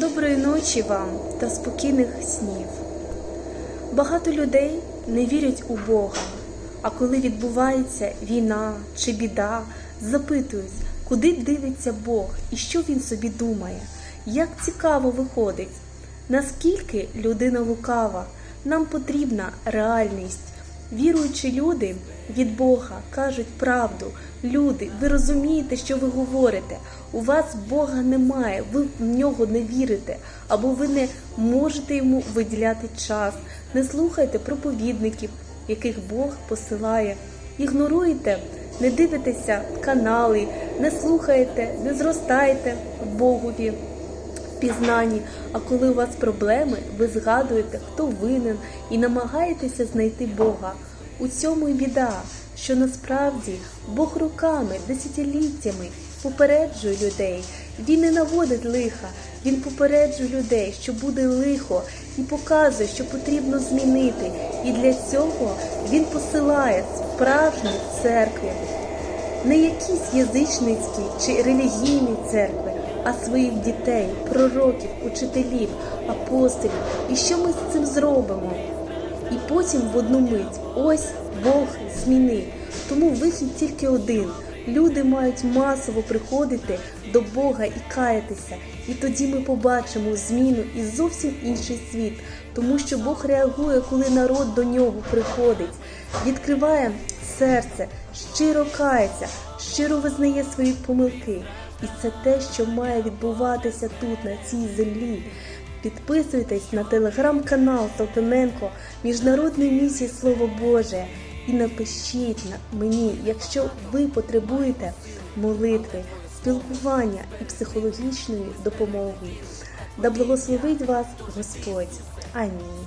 Доброї ночі вам та спокійних снів. Багато людей не вірять у Бога, а коли відбувається війна чи біда, запитують, куди дивиться Бог і що він собі думає, як цікаво виходить, наскільки людина лукава, нам потрібна реальність. Віруючі люди від Бога кажуть правду. Люди, ви розумієте, що ви говорите. У вас Бога немає, ви в нього не вірите, або ви не можете йому виділяти час. Не слухайте проповідників, яких Бог посилає. Ігноруйте, не дивитеся канали, не слухаєте, не зростаєте в Богові пізнанні. А коли у вас проблеми, ви згадуєте, хто винен, і намагаєтеся знайти Бога. У цьому й біда, що насправді Бог роками, десятиліттями попереджує людей. Він не наводить лиха, він попереджує людей, що буде лихо, і показує, що потрібно змінити. І для цього він посилає справжні церкви не якісь язичницькі чи релігійні церкви, а своїх дітей, пророків, учителів, апостолів. І що ми з цим зробимо? І потім в одну мить ось Бог змінив. Тому вихід тільки один. Люди мають масово приходити до Бога і каятися. І тоді ми побачимо зміну і зовсім інший світ, тому що Бог реагує, коли народ до нього приходить, відкриває серце, щиро кається, щиро визнає свої помилки. І це те, що має відбуватися тут, на цій землі. Підписуйтесь на телеграм-канал Салтаненко Міжнародної місії Слово Боже і напишіть мені, якщо ви потребуєте молитви, спілкування і психологічної допомоги. Да благословить вас Господь. Амінь.